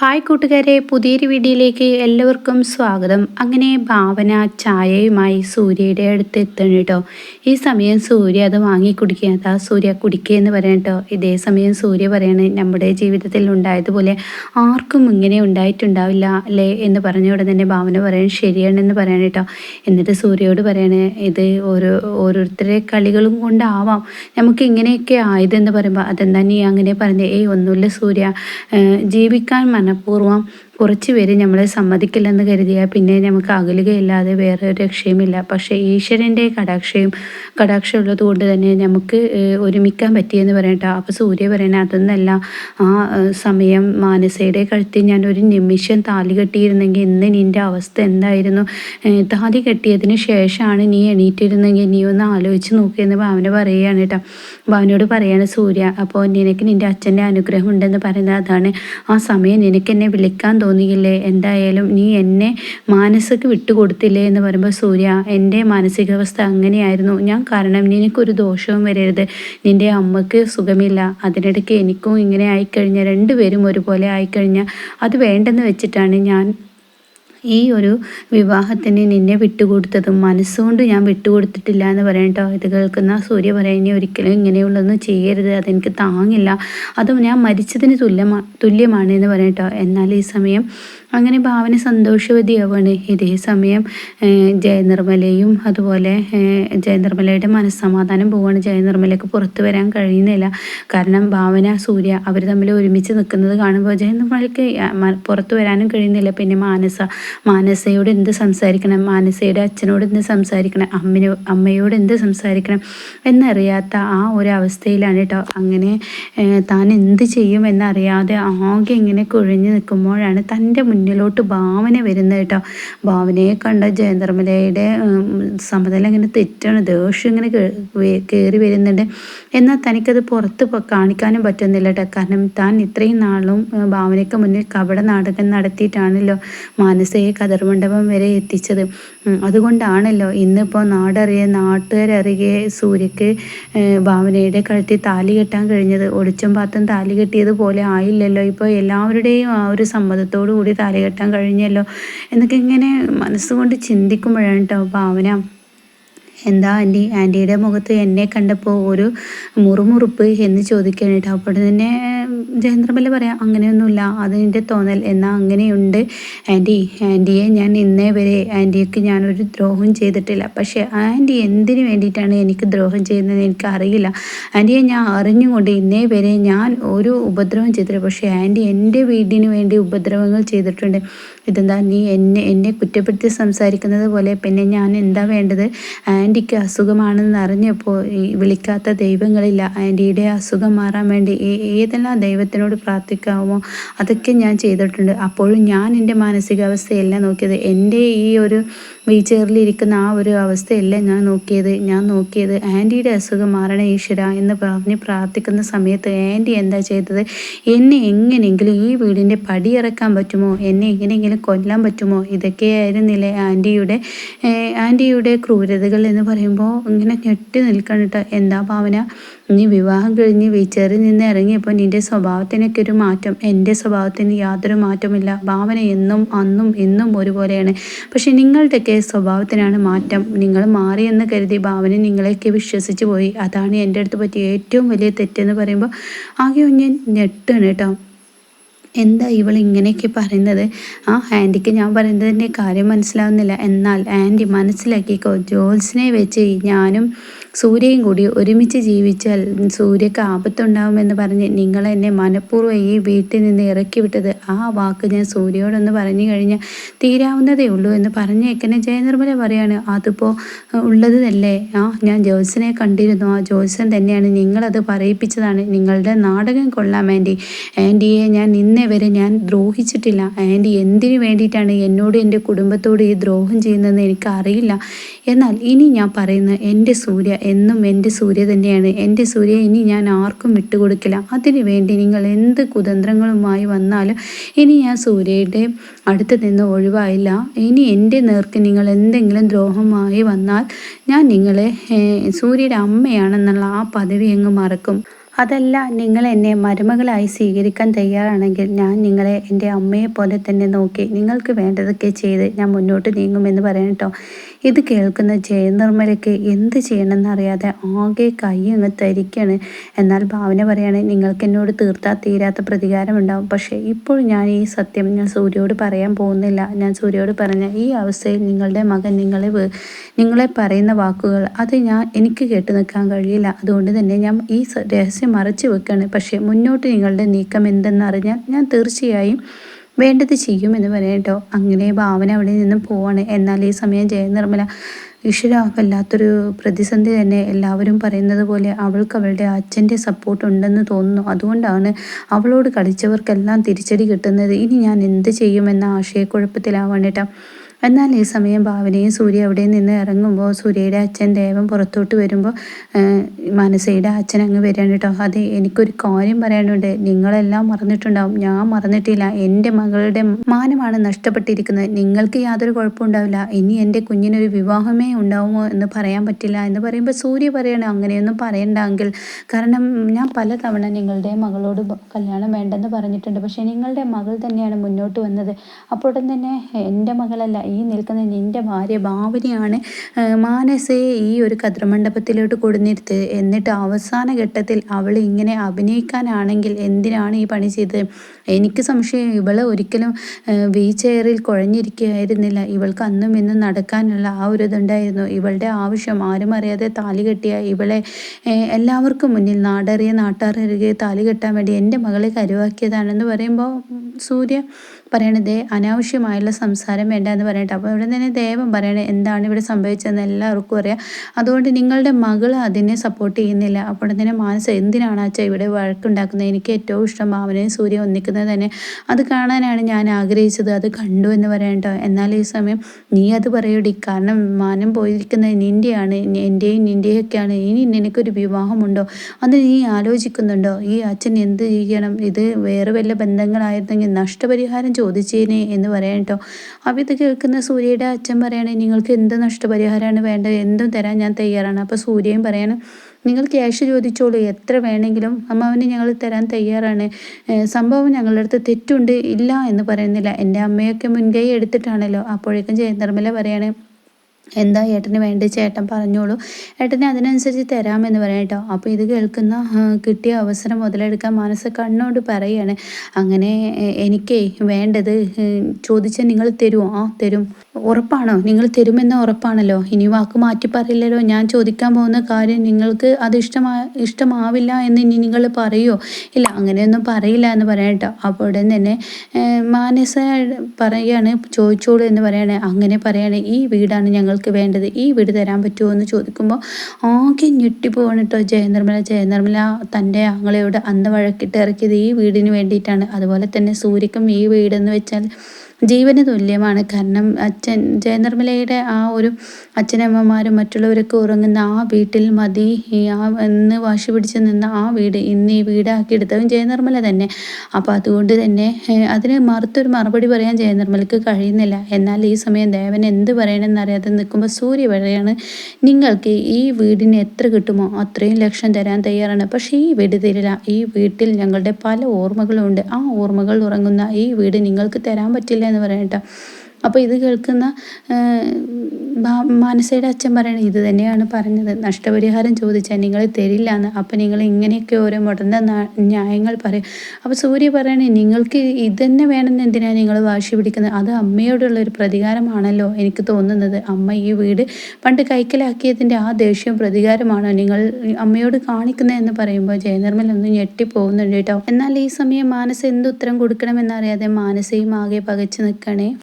Hi കൂട്ടുകാരെ പുതിയൊരു വീഡിയോയിലേക്ക് എല്ലാവർക്കും സ്വാഗതം. അങ്ങനെ ഭാവന ചായയുമായി സൂര്യയുടെ അടുത്ത് എത്തണം കേട്ടോ. ഈ സമയം സൂര്യ അത് വാങ്ങി കുടിക്കുക. അതാ സൂര്യ കുടിക്കുക എന്ന് പറയണം കേട്ടോ. ഇതേ സമയം സൂര്യ പറയാണ് നമ്മുടെ ജീവിതത്തിൽ ഉണ്ടായതുപോലെ ആർക്കും ഇങ്ങനെ ഉണ്ടായിട്ടുണ്ടാവില്ല അല്ലേ? എന്ന് പറഞ്ഞ ഉടനെ തന്നെ ഭാവന പറയാൻ ശരിയാണെന്ന് പറയണം കേട്ടോ. എന്നിട്ട് സൂര്യയോട് പറയാണ് ഇത് ഓരോ ഓരോരുത്തരെ കളികളും കൊണ്ടാവാം. നമുക്ക് ഇങ്ങനെയൊക്കെ ആയതെന്ന് പറയുമ്പോൾ അതെന്താ നീ അങ്ങനെ പറഞ്ഞേ? ഏയ് ഒന്നുമില്ല സൂര്യ. ജീവിക്കാൻ മന മനഃപൂർവം കുറച്ച് പേര് നമ്മളെ സമ്മതിക്കില്ലെന്ന് കരുതിയാൽ പിന്നെ നമുക്ക് അകലുകയില്ലാതെ വേറെ ഒരു രക്ഷയുമില്ല. പക്ഷേ ഈശ്വരന്റെ കടാക്ഷയും കടാക്ഷ ഉള്ളത് കൊണ്ട് തന്നെ നമുക്ക് ഒരുമിക്കാൻ പറ്റിയെന്ന് പറയട്ടോ. അപ്പോൾ സൂര്യ പറയണ അതൊന്നല്ല. ആ സമയം മാനസയുടെ കഴുത്തിൽ ഞാൻ ഒരു നിമിഷം താലി കെട്ടിയിരുന്നെങ്കിൽ ഇന്ന് നിന്റെ അവസ്ഥ എന്തായിരുന്നു? താലി കെട്ടിയതിന് ശേഷമാണ് നീ എണീറ്റിരുന്നെങ്കിൽ നീ ഒന്ന് ആലോചിച്ച് നോക്കിയെന്ന് ഭാവന പറയുകയാണ് കേട്ടോ. ഭാവനയോട് പറയാണ് സൂര്യ അപ്പോൾ നിനക്ക് നിന്റെ അച്ഛന്റെ അനുഗ്രഹം ഉണ്ടെന്ന് പറയുന്നത് അതാണ്. ആ സമയം നിനക്ക് എന്നെ വിളിക്കാൻ തോന്നിയില്ലേ? എന്തായാലും നീ എന്നെ മാനസിക വിട്ടുകൊടുത്തില്ലേ എന്ന് പറയുമ്പോൾ സൂര്യ എന്റെ മാനസികാവസ്ഥ അങ്ങനെയായിരുന്നു. ഞാൻ കാരണം നിനക്കൊരു ദോഷവും വരരുത്. നിന്റെ അമ്മയ്ക്ക് സുഖമില്ല. അതിനിടയ്ക്ക് എനിക്കും ഇങ്ങനെ ആയിക്കഴിഞ്ഞാൽ രണ്ടുപേരും ഒരുപോലെ ആയിക്കഴിഞ്ഞാൽ അത് വേണ്ടെന്ന് വെച്ചിട്ടാണ് ഞാൻ ഈ ഒരു വിവാഹത്തിന് നിന്നെ വിട്ടുകൊടുത്തതും മനസ്സുകൊണ്ട് ഞാൻ വിട്ടുകൊടുത്തിട്ടില്ല എന്ന് പറയട്ടോ ഇത് കേൾക്കുന്ന സൂര്യ പറയുന്ന ഒരിക്കലും ഇങ്ങനെയുള്ളതൊന്നും ചെയ്യരുത്. അതെനിക്ക് താങ്ങില്ല. അതും ഞാൻ മരിച്ചതിന് തുല്യമാ തുല്യമാണ് എന്ന് പറയട്ടോ എന്നാൽ ഈ സമയം അങ്ങനെ ഭാവന സന്തോഷവതിയാവാണ് ഇതേ സമയം ജയനിർമ്മലയും അതുപോലെ ജയനിർമ്മലയുടെ മനസ്സമാധാനം പോവാണ് ജയനിർമ്മലയ്ക്ക് പുറത്തു വരാൻ കഴിയുന്നില്ല. കാരണം ഭാവന സൂര്യ അവർ തമ്മിൽ ഒരുമിച്ച് നിൽക്കുന്നത് കാണുമ്പോൾ ജയനിർമ്മലയ്ക്ക് പുറത്തു വരാനും കഴിയുന്നില്ല. പിന്നെ മാനസ മാനസയോട് എന്ത് സംസാരിക്കണം? മാനസയുടെ അച്ഛനോട് എന്ത് സംസാരിക്കണം? അമ്മനോ അമ്മയോട് എന്ത് സംസാരിക്കണം? എന്നറിയാത്ത ആ ഒരു അവസ്ഥയിലാണ് കേട്ടോ അങ്ങനെ താൻ എന്ത് ചെയ്യും എന്നറിയാതെ ആകെ ഇങ്ങനെ കുഴഞ്ഞു നിൽക്കുമ്പോഴാണ് തന്റെ മുന്നിൽ മുന്നിലോട്ട് ഭാവന വരുന്നത് കേട്ടോ. ഭാവനയെ കണ്ട ജയന്തർമലയുടെ സമതല ഇങ്ങനെ തെറ്റാണ്. ദേഷ്യം ഇങ്ങനെ കയറി വരുന്നുണ്ട്. എന്നാൽ തനിക്കത് പുറത്ത് കാണിക്കാനും പറ്റുന്നില്ല കേട്ടോ. കാരണം താൻ ഇത്രയും നാളും ഭാവനയ്ക്ക് മുന്നിൽ കപട നാടകം നടത്തിയിട്ടാണല്ലോ മാനസിക കതിർമണ്ഡപം വരെ എത്തിച്ചത്. അതുകൊണ്ടാണല്ലോ ഇന്നിപ്പോൾ നാടറിയ നാട്ടുകാരറിയെ സൂര്യക്ക് ഭാവനയുടെ കഴുത്തിൽ താലി കെട്ടാൻ കഴിഞ്ഞത്. ഒളിച്ചും പാത്തും താലി കെട്ടിയതുപോലെ ആയില്ലല്ലോ. ഇപ്പോൾ എല്ലാവരുടെയും ആ ഒരു സമ്മതത്തോടു കൂടി താലി കെട്ടാൻ കഴിഞ്ഞല്ലോ എന്നൊക്കെ ഇങ്ങനെ മനസ്സുകൊണ്ട് ചിന്തിക്കുമ്പോഴാണ് കേട്ടോ ഭാവന. എന്താ ആന്റി ആന്റിയുടെ മുഖത്ത് എന്നെ കണ്ടപ്പോൾ ഒരു മുറുമുറുപ്പ് എന്ന് ചോദിക്കാനായിട്ട് അപ്പോൾ തന്നെ ജയന്ദ്രമല്ല പറയാം അങ്ങനെയൊന്നുമില്ല. അതിന്റെ തോന്നൽ എന്നാൽ അങ്ങനെയുണ്ട്. ആന്റി ആന്റിയെ ഞാൻ ഇന്നേ വരെ ആന്റിക്ക് ഞാനൊരു ദ്രോഹം ചെയ്തിട്ടില്ല. പക്ഷേ ആന്റി എന്തിനു വേണ്ടിയിട്ടാണ് എനിക്ക് ദ്രോഹം ചെയ്യുന്നത് എനിക്ക് അറിയില്ല ആന്റിയെ ഞാൻ അറിഞ്ഞുകൊണ്ട് ഇന്നേ വരെ ഞാൻ ഒരു ഉപദ്രവം ചെയ്തിട്ടില്ല. പക്ഷേ ആന്റി എന്റെ വീടിന് വേണ്ടി ഉപദ്രവങ്ങൾ ചെയ്തിട്ടുണ്ട്. ഇതെന്താ നീ എന്നെ എന്നെ കുറ്റപ്പെടുത്തി സംസാരിക്കുന്നത് പോലെ പിന്നെ ഞാൻ എന്താ വേണ്ടത്? ആന്റിക്ക് അസുഖമാണെന്ന് അറിഞ്ഞപ്പോൾ വിളിക്കാത്ത ദൈവങ്ങളില്ല. ആന്റിയുടെ അസുഖം മാറാൻ വേണ്ടി ഏതെല്ലാം ദൈവത്തിനോട് പ്രാർത്ഥിക്കാമോ? അതൊക്കെ ഞാൻ ചെയ്തിട്ടുണ്ട്. അപ്പോഴും ഞാൻ എന്റെ മാനസികാവസ്ഥയല്ല നോക്കിയത് എന്റെ ഈ ഒരു വീൽ ചെയറിലിരിക്കുന്ന ആ ഒരു അവസ്ഥയല്ല ഞാൻ നോക്കിയത്? ഞാൻ നോക്കിയത് ആന്റിയുടെ അസുഖം മാറണ ഈശ്വര എന്ന് പറഞ്ഞ് പ്രാർത്ഥിക്കുന്ന സമയത്ത് ആന്റി എന്താ ചെയ്തത്? എന്നെ എങ്ങനെയെങ്കിലും ഈ വീടിന്റെ പടിയിറക്കാൻ പറ്റുമോ? എന്നെ എങ്ങനെയെങ്കിലും കൊല്ലാൻ പറ്റുമോ? ഇതൊക്കെയായിരുന്നില്ലേ ആന്റിയുടെ ആന്റിയുടെ ക്രൂരതകൾ എന്ന് പറയുമ്പോൾ ഇങ്ങനെ ഞെട്ടി നിൽക്കണം കേട്ടോ. എന്താ ഭാവന? നീ വിവാഹം കഴിഞ്ഞ് വീച്ചേറിൽ നിന്ന് ഇറങ്ങിയപ്പോൾ നിന്റെ സ്വഭാവത്തിനൊക്കെ ഒരു മാറ്റം. എന്റെ സ്വഭാവത്തിന് യാതൊരു മാറ്റമില്ല ഭാവന എന്നും അന്നും എന്നും ഒരുപോലെയാണ്. പക്ഷെ നിങ്ങളുടെയൊക്കെ സ്വഭാവത്തിനാണ് മാറ്റം. നിങ്ങൾ മാറിയെന്ന് കരുതി ഭാവന നിങ്ങളെയൊക്കെ വിശ്വസിച്ച് പോയി. അതാണ് എന്റെ അടുത്ത് പറ്റിയ ഏറ്റവും വലിയ തെറ്റെന്ന് പറയുമ്പോൾ ആകെ ഞാൻ ഞെട്ടാണ് കേട്ടോ. എന്താ ഇവൾ ഇങ്ങനെയൊക്കെ പറയുന്നത്? ആ ആന്റിക്ക് ഞാൻ പറയുന്നതിന്റെ കാര്യം മനസ്സിലാവുന്നില്ല. എന്നാൽ ആന്റി മനസ്സിലാക്കിക്കോ. ജോൽസിനെ വെച്ച് ഞാനും സൂര്യയും കൂടി ഒരുമിച്ച് ജീവിച്ചാൽ സൂര്യക്ക് ആപത്തുണ്ടാവുമെന്ന് പറഞ്ഞ് നിങ്ങൾ എന്നെ മനഃപൂർവം ഈ വീട്ടിൽ നിന്ന് ഇറക്കി വിട്ടത്. ആ വാക്ക് ഞാൻ സൂര്യയോടൊന്ന് പറഞ്ഞു കഴിഞ്ഞാൽ തീരാവുന്നതേ ഉള്ളൂ എന്ന് പറഞ്ഞേക്കനെ ജയനിർമ്മല പറയാണ് അതിപ്പോൾ ഉള്ളത് തന്നെ ആ ഞാൻ ജോത്സനെ കണ്ടിരുന്നു. ആ ജോത്സൻ തന്നെയാണ് നിങ്ങളത് പറയിപ്പിച്ചതാണ്. നിങ്ങളുടെ നാടകം കൊള്ളാം ആന്റി. ആന്റിയെ ഞാൻ ഇന്നേ വരെ ഞാൻ ദ്രോഹിച്ചിട്ടില്ല. ആന്റി എന്തിനു വേണ്ടിയിട്ടാണ് എന്നോട് എന്റെ കുടുംബത്തോട് ഈ ദ്രോഹം ചെയ്യുന്നതെന്ന് എനിക്കറിയില്ല. എന്നാൽ ഇനി ഞാൻ പറയുന്ന എന്റെ സൂര്യ എന്നും എന്റെ സൂര്യ തന്നെയാണ്. എന്റെ സൂര്യ ഇനി ഞാൻ ആർക്കും വിട്ടുകൊടുക്കില്ല. അതിനുവേണ്ടി നിങ്ങൾ എന്ത് കുതന്ത്രങ്ങളുമായി വന്നാലും ഇനി ഞാൻ സൂര്യയുടെ അടുത്ത് നിന്ന് ഒഴിവായില്ല. ഇനി എന്റെ നേർക്ക് നിങ്ങൾ എന്തെങ്കിലും ദ്രോഹമായി വന്നാൽ ഞാൻ നിങ്ങളെ സൂര്യയുടെ അമ്മയാണെന്നുള്ള ആ പദവി അങ്ങ് മറക്കും. അതല്ല നിങ്ങൾ എന്നെ മരുമകളായി സ്വീകരിക്കാൻ തയ്യാറാണെങ്കിൽ ഞാൻ നിങ്ങളെ എന്റെ അമ്മയെ പോലെ തന്നെ നോക്കി നിങ്ങൾക്ക് വേണ്ടതൊക്കെ ചെയ്ത് ഞാൻ മുന്നോട്ട് നീങ്ങുമെന്ന് പറയട്ടോ ഇത് കേൾക്കുന്ന ജയനിർമ്മലയ്ക്ക് എന്ത് ചെയ്യണമെന്നറിയാതെ ആകെ കൈ അങ്ങ് തരിക്കാണ്. എന്നാൽ ഭാവന പറയാണ് നിങ്ങൾക്ക് എന്നോട് തീർത്താൽ തീരാത്ത പ്രതികാരം ഉണ്ടാവും പക്ഷേ ഇപ്പോൾ ഞാൻ ഈ സത്യം ഞാൻ സൂര്യയോട് പറയാൻ പോകുന്നില്ല. ഞാൻ സൂര്യയോട് പറഞ്ഞ ഈ അവസ്ഥയിൽ നിങ്ങളുടെ മകൻ നിങ്ങളെ നിങ്ങളെ പറയുന്ന വാക്കുകൾ അത് ഞാൻ എനിക്ക് കേട്ട് നിൽക്കാൻ കഴിയില്ല. അതുകൊണ്ട് തന്നെ ഞാൻ ഈ രഹസ്യം മറച്ചു വെക്കുകയാണ് പക്ഷേ മുന്നോട്ട് നിങ്ങളുടെ നീക്കം എന്തെന്നറിഞ്ഞാൽ ഞാൻ തീർച്ചയായും വേണ്ടത് ചെയ്യുമെന്ന് പറയട്ടോ അങ്ങനെ ഭാവന അവിടെ നിന്ന് പോവാണ്. എന്നാൽ ഈ സമയം ജയനിർമ്മല ഈശ്വര വല്ലാത്തൊരു പ്രതിസന്ധി തന്നെ എല്ലാവരും പറയുന്നത് പോലെ അവൾക്ക് അവളുടെ അച്ഛന്റെ സപ്പോർട്ട് ഉണ്ടെന്ന് തോന്നുന്നു. അതുകൊണ്ടാണ് അവളോട് കളിച്ചവർക്കെല്ലാം തിരിച്ചടി കിട്ടുന്നത്. ഇനി ഞാൻ എന്ത് ചെയ്യുമെന്ന ആശയക്കുഴപ്പത്തിലാവണേട്ടാ എന്നാൽ ഈ സമയം ഭാവനയും സൂര്യ അവിടെ നിന്ന് ഇറങ്ങുമ്പോൾ സൂര്യയുടെ അച്ഛൻ ദേവൻ പുറത്തോട്ട് വരുമ്പോൾ മനസ്സയുടെ അച്ഛൻ അങ്ങ് വരികയാണ് കേട്ടോ. അതെ എനിക്കൊരു കാര്യം പറയാനുണ്ട്. നിങ്ങളെല്ലാം മറന്നിട്ടുണ്ടാവും. ഞാൻ മറന്നിട്ടില്ല. എന്റെ മകളുടെ മാനമാണ് നഷ്ടപ്പെട്ടിരിക്കുന്നത്. നിങ്ങൾക്ക് യാതൊരു കുഴപ്പമുണ്ടാവില്ല ഇനി എന്റെ കുഞ്ഞിനൊരു വിവാഹമേ ഉണ്ടാവുമോ എന്ന് പറയാൻ പറ്റില്ല എന്ന് പറയുമ്പോൾ സൂര്യ പറയണം അങ്ങനെയൊന്നും പറയണ്ടെങ്കിൽ. കാരണം ഞാൻ പലതവണ നിങ്ങളുടെ മകളോട് കല്യാണം വേണ്ടെന്ന് പറഞ്ഞിട്ടുണ്ട്. പക്ഷേ നിങ്ങളുടെ മകൾ തന്നെയാണ് മുന്നോട്ട് വന്നത്. അപ്പോൾ തന്നെ എന്റെ മകളല്ല ഈ നിൽക്കുന്ന നിന്റെ ഭാര്യ ഭാവനയാണ് മാനസയെ ഈ ഒരു കദ്രമണ്ഡപത്തിലോട്ട് കൊടുന്നിരുത്ത്. എന്നിട്ട് അവസാന ഘട്ടത്തിൽ അവൾ ഇങ്ങനെ അഭിനയിക്കാനാണെങ്കിൽ എന്തിനാണ് ഈ പണി ചെയ്തത്? എനിക്ക് സംശയം. ഇവൾ ഒരിക്കലും വീൽ ചെയറിൽ കുഴഞ്ഞിരിക്കുകയായിരുന്നില്ല ഇവൾക്ക് അന്നും ഇന്നും നടക്കാനുള്ള ആ ഒരു ഇതുണ്ടായിരുന്നു. ഇവളുടെ ആവശ്യം ആരും അറിയാതെ താലി കെട്ടിയ ഇവളെ എല്ലാവർക്കും മുന്നിൽ നാടറിയ നാട്ടാറിയ താലി കെട്ടാൻ വേണ്ടി എന്റെ മകളെ കരുവാക്കിയതാണെന്ന് പറയുമ്പോൾ സൂര്യ പറയണത് അനാവശ്യമായുള്ള സംസാരം വേണ്ട എന്ന് പറയട്ടെ. അപ്പോൾ ഇവിടെ തന്നെ ദേവം പറയണേ എന്താണ് ഇവിടെ സംഭവിച്ചതെന്ന് എല്ലാവർക്കും അറിയാം. അതുകൊണ്ട് നിങ്ങളുടെ മകൾ അതിനെ സപ്പോർട്ട് ചെയ്യുന്നില്ല. അപ്പോൾ തന്നെ മാനസ് എന്തിനാണ് അച്ഛ ഇവിടെ വഴക്കുണ്ടാക്കുന്നത്? എനിക്ക് ഏറ്റവും ഇഷ്ടം ഭാവനയും സൂര്യ ഒന്നിക്കുന്നത് തന്നെ അത് കാണാനാണ് ഞാൻ ആഗ്രഹിച്ചത്. അത് കണ്ടു എന്ന് പറയട്ടോ എന്നാൽ ഈ സമയം നീ അത് പറയൂടി. കാരണം മാനം പോയിരിക്കുന്നത് നിന്റെയാണ് എന്റെയും നിന്റെയൊക്കെയാണ് ഇനി നിനക്കൊരു വിവാഹമുണ്ടോ? അത് നീ ആലോചിക്കുന്നുണ്ടോ? ഈ അച്ഛൻ എന്ത് ചെയ്യണം? ഇത് വേറെ വല്ല ബന്ധങ്ങളായിരുന്നെങ്കിൽ നഷ്ടപരിഹാരം ചോദിച്ചേനെ എന്ന് പറയാം കേട്ടോ. അപ്പോൾ ഇത് കേൾക്കുന്ന സൂര്യയുടെ അച്ഛൻ പറയണേ നിങ്ങൾക്ക് എന്ത് നഷ്ടപരിഹാരമാണ് വേണ്ടത്? എന്തും തരാൻ ഞാൻ തയ്യാറാണ്. അപ്പോൾ സൂര്യയും പറയണം നിങ്ങൾ ക്യാഷ് ചോദിച്ചോളൂ. എത്ര വേണമെങ്കിലും അമ്മാവന് ഞങ്ങൾ തരാൻ തയ്യാറാണ്. സംഭവം ഞങ്ങളുടെ അടുത്ത് തെറ്റുണ്ട് ഇല്ല എന്ന് പറയുന്നില്ല. എന്റെ അമ്മയൊക്കെ മുൻകൈ എടുത്തിട്ടാണല്ലോ. അപ്പോഴേക്കും ജയനിർമ്മല പറയാണ് എന്താ ഏട്ടന് വേണ്ടി ചേട്ടൻ പറഞ്ഞോളൂ. ഏട്ടനെ അതിനനുസരിച്ച് തരാമെന്ന് പറയാം കേട്ടോ. അപ്പോൾ ഇത് കേൾക്കുന്ന കിട്ടിയ അവസരം മുതലെടുക്കാൻ മനസ്സ് കണ്ണോട് പറയാണ്. അങ്ങനെ എനിക്കേ വേണ്ടത് ചോദിച്ചാൽ നിങ്ങൾ തരുമോ ആ തരും. ഉറപ്പാണോ? നിങ്ങൾ തരുമെന്ന് ഉറപ്പാണല്ലോ. ഇനി വാക്ക് മാറ്റി പറയില്ലല്ലോ. ഞാൻ ചോദിക്കാൻ പോകുന്ന കാര്യം നിങ്ങൾക്ക് അത് ഇഷ്ടമാ ഇഷ്ടമാവില്ല എന്ന് ഇനി നിങ്ങൾ പറയുമോ ഇല്ല അങ്ങനെയൊന്നും പറയില്ല എന്ന് പറയാം കേട്ടോ. അപ്പോൾ ഉടൻ തന്നെ മാനസ പറയാണ് ചോദിച്ചോളൂ എന്ന് പറയാണ്. അങ്ങനെ പറയാണ് ഈ വീടാണ് ഞങ്ങൾക്ക് വേണ്ടത്. ഈ വീട് തരാൻ പറ്റുമോ എന്ന് ചോദിക്കുമ്പോൾ ആകെ ഞെട്ടിപ്പോവാണ് കേട്ടോ ജയനിർമ്മല. ജയനിർമ്മല തന്റെ ആങ്ങളയോട് അന്ന് വഴക്കിട്ട് ഇറക്കിയത് ഈ വീടിന് വേണ്ടിയിട്ടാണ്. അതുപോലെ തന്നെ സൂര്യക്കും ഈ വീടെന്ന് വെച്ചാൽ ജീവന് തുല്യമാണ്. കാരണം അച്ഛൻ ജയനിർമ്മലയുടെ ആ ഒരു അച്ഛനമ്മമാരും മറ്റുള്ളവരൊക്കെ ഉറങ്ങുന്ന ആ വീട്ടിൽ മതി. ആ എന്ന് വാശി പിടിച്ച് നിന്ന ആ വീട് ഇന്ന് ഈ വീടാക്കിയെടുത്തതും ജയനിർമ്മല തന്നെ. അപ്പോൾ അതുകൊണ്ട് തന്നെ അതിന് മറുത്തൊരു മറുപടി പറയാൻ ജയനിർമ്മലക്ക് കഴിയുന്നില്ല. എന്നാൽ ഈ സമയം ദേവൻ എന്ത് പറയണമെന്ന് അറിയാതെ നിൽക്കുമ്പോൾ സൂര്യ പറയാണ് നിങ്ങൾക്ക് ഈ വീടിന് എത്ര കിട്ടുമോ അത്രയും ലക്ഷം തരാൻ തയ്യാറാണ്. പക്ഷേ ഈ വീട് തരില്ല. ഈ വീട്ടിൽ ഞങ്ങളുടെ പല ഓർമ്മകളുണ്ട്. ആ ഓർമ്മകൾ ഉറങ്ങുന്ന ഈ വീട് നിങ്ങൾക്ക് തരാൻ പറ്റില്ല എന്ന് പറയാം കേട്ടോ. അപ്പോൾ ഇത് കേൾക്കുന്ന മാനസയുടെ അച്ഛൻ പറയണത് ഇത് തന്നെയാണ് പറഞ്ഞത്. നഷ്ടപരിഹാരം ചോദിച്ചാൽ നിങ്ങൾ തരില്ല എന്ന് അപ്പം നിങ്ങൾ ഇങ്ങനെയൊക്കെ ഓരോ മുടന്ത ന്യായങ്ങൾ പറയും. അപ്പോൾ സൂര്യ പറയണേ നിങ്ങൾക്ക് ഇതന്നെ വേണമെന്ന് എന്തിനാണ് നിങ്ങൾ വാശി പിടിക്കുന്നത്? അത് അമ്മയോടുള്ള ഒരു പ്രതികാരമാണല്ലോ എനിക്ക് തോന്നുന്നത്. അമ്മ ഈ വീട് പണ്ട് കൈക്കലാക്കിയതിന്റെ ആ ദേഷ്യവും പ്രതികാരമാണോ നിങ്ങൾ അമ്മയോട് കാണിക്കുന്നത് എന്ന് പറയുമ്പോൾ ജയനിർമ്മൽ ഒന്ന് ഞെട്ടിപ്പോകുന്നുണ്ട് കേട്ടോ. എന്നാൽ ഈ സമയം മാനസ എന്ത് ഉത്തരം കൊടുക്കണമെന്നറിയാതെ മാനസയും ആകെ പകച്ചു നിൽക്കണേ.